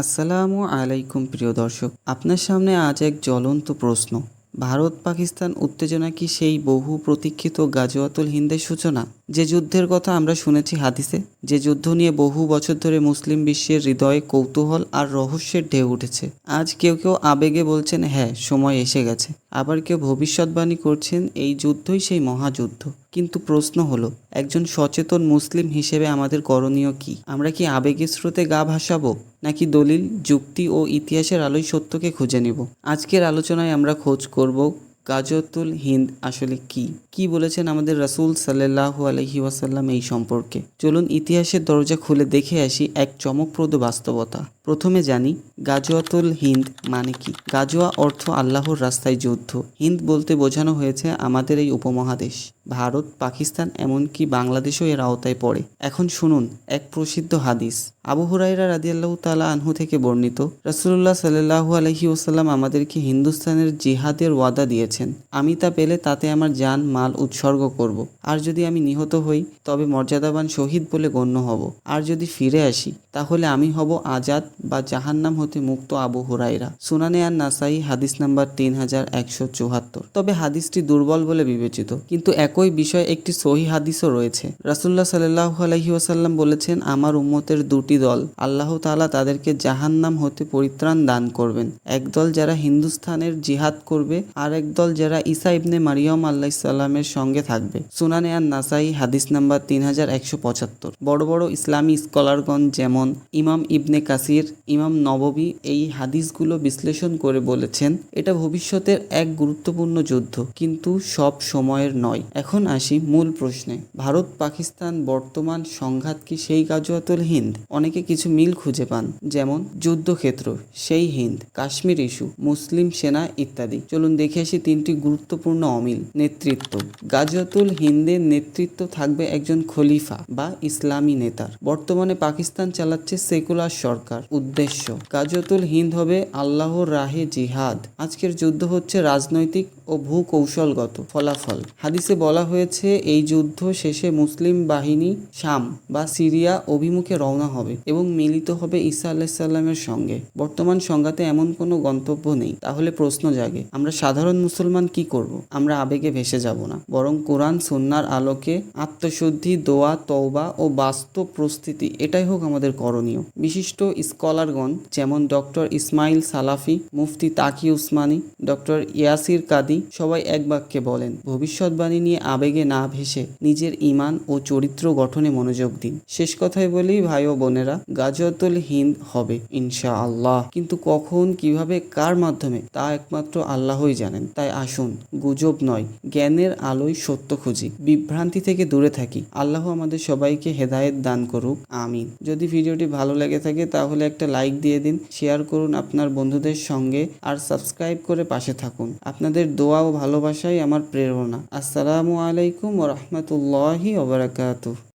আসসালামু আলাইকুম, প্রিয় দর্শক। আপনার সামনে আজ এক জ্বলন্ত প্রশ্ন। ভারত পাকিস্তান উত্তেজনা কি সেই বহু প্রতীক্ষিত গাজওয়াতুল হিন্দের সূচনা? যে যুদ্ধের কথা আমরা শুনেছি হাদিসে, যে যুদ্ধ নিয়ে বহু বছর ধরে মুসলিম বিশ্বের হৃদয়ে কৌতূহল আর রহস্যের ঢেউ উঠেছে। আজ কেউ কেউ আবেগে বলছেন হ্যাঁ সময় এসে গেছে। আবার কেউ ভবিষ্যৎবাণী করছেন, এই যুদ্ধই সেই মহাযুদ্ধ। কিন্তু প্রশ্ন হলো, একজন সচেতন মুসলিম হিসেবে আমাদের করণীয় কি? আমরা কি আবেগের স্রোতে গা ভাসাবো, নাকি দলিল, যুক্তি ও ইতিহাসের আলোয় সত্যকে খুঁজে নিব? আজকের আলোচনায় আমরা খোঁজ করব গাজতুল হিন্দ আসলে কি? কি বলেছেন আমাদের রাসুল সাল্লাহ আলহি ওয়াসাল্লাম এই সম্পর্কে? চলুন ইতিহাসের দরজা খুলে দেখে আসি এক চমকপ্রদ বাস্তবতা। প্রথমে জানি, গাজওয়াতুল হিন্দ মানে কি? গাজোয়া অর্থ আল্লাহর রাস্তায় যুদ্ধ। হিন্দ বলতে বোঝানো হয়েছে আমাদের এই উপমহাদেশ। ভারত, পাকিস্তান, এমনকি বাংলাদেশও এর আওতায় পড়ে। এখন শুনুন এক প্রসিদ্ধ হাদিস। আবু হুরাইরা রাদিয়াল্লাহু তালা আনহু থেকে বর্ণিত, রাসূলুল্লাহ সাল্লাল্লাহু আলাইহি ওসাল্লাম আমাদেরকে হিন্দুস্তানের জিহাদের ওয়াদা দিয়েছেন, আমি তা পেলে তাতে আমার যান মাল উৎসর্গ করব। আর যদি আমি নিহত হই, তবে মর্যাদাবান শহীদ বলে গণ্য হব। আর যদি ফিরে আসি তাহলে আমি হব আজাদ বা জাহান্নাম হতে মুক্ত আবু হুরাইরা সুনানে আর নাসাই হাদিস নাম্বার তিন হাজার একশো চুহাত্তর তবে হাদিসটি দুর্বল বলে বিবেচিত, কিন্তু একই বিষয়ে একটি সহি হাদিসও রয়েছে। রাসুল্লাহ সাল্লাহ আলহি ওয়াসাল্লাম বলেছেন, আমার উম্মতের দুটি দল, আল্লাহ তাআলা তাদেরকে জাহান্নাম হতে পরিত্রাণ দান করবেন। এক দল যারা হিন্দুস্থানের জিহাদ করবে, আর এক দল যারা ঈসা ইবনে মারিয়ম আল্লাহ সাল্লামের সঙ্গে থাকবে। সুনানে আর নাসাই হাদিস নাম্বার তিন হাজার একশো পঁচাত্তর। বড় বড় ইসলামী স্কলারগণ যেমন ইমাম ইবনে কাসির, ইমাম নববী এই হাদিসগুলো বিশ্লেষণ করে বলেছেন, এটা ভবিষ্যতের এক গুরুত্বপূর্ণ যুদ্ধ, কিন্তু সব সময়ের নয়। এখন আসি মূল প্রশ্নে, ভারত পাকিস্তান বর্তমান সংঘাত কি সেই গাজওয়াতুল হিন্দ? অনেকে কিছু মিল খুঁজে পান, যেমন যুদ্ধক্ষেত্র, সেই হিন্দ, কাশ্মীর ইস্যু, মুসলিম সেনা ইত্যাদি। চলুন দেখে আসি তিনটি গুরুত্বপূর্ণ অমিল, নেতৃত্ব। গাজওয়াতুল হিন্দের নেতৃত্ব থাকবে একজন খলিফা বা ইসলামী নেতার। বর্তমানে পাকিস্তান চালাচ্ছে সেকুলার সরকার। উদ্দেশ্য, গাজওয়াতুল হিন্দ হবে আল্লাহর রাহে জিহাদ। আজকের যুদ্ধ হচ্ছে রাজনৈতিক ও ভূকৌশলগত ফলাফল। হাদিসে বলা হয়েছে, এই যুদ্ধ শেষে মুসলিম বাহিনী শাম বা সিরিয়া অভিমুখে রওনা হবে এবং মিলিত হবে ঈসা আলাইসাল্লামের সঙ্গে। বর্তমান সংঘাতে এমন কোনো গন্তব্য নেই। তাহলে প্রশ্ন জাগে, আমরা সাধারণ মুসলমান কি করব? আমরা আবেগে ভেসে যাব না। বরং কোরআন, সুন্নার আলোকে আত্মশুদ্ধি, দোয়া, তওবা ও বাস্তব প্রস্তুতি, এটাই হোক আমাদের করণীয়। বিশিষ্ট স্কলারগণ যেমন ডক্টর ইসমাইল সালাফি, মুফতি তাকি উসমানি, ডক্টর ইয়াসির কাদি সবাই এক বাক্যে বলেন, ভবিষ্যৎবাণী নিয়ে আবেগে না ভেসে নিজের ইমান ও চরিত্র গঠনে মনোযোগ দিন। শেষ কথায় বলি, ভাই ও বোনেরা গাজতুল হিন্দ হবে ইনশা আল্লাহ কিন্তু কখন, কীভাবে, কার মাধ্যমে, তা একমাত্র আল্লাহই জানেন। তাই আসুন, গুজব নয়, জ্ঞানের আলোয় সত্য খুঁজি। বিভ্রান্তি থেকে দূরে থাকি। আল্লাহ আমাদের সবাইকে হেদায়েত দান করুক, আমিন। যদি ভিডিওটি ভালো লেগে থাকে তাহলে একটা লাইক দিয়ে দিন শেয়ার করুন আপনার বন্ধুদের সঙ্গে আর সাবস্ক্রাইব করে পাশে থাকুন। আপনাদের দোয়া ও ভালোবাসাই আমার প্রেরণা। আসসালামু আলাইকুম ও রহমতুল্লাহি ওবরাকাতুহ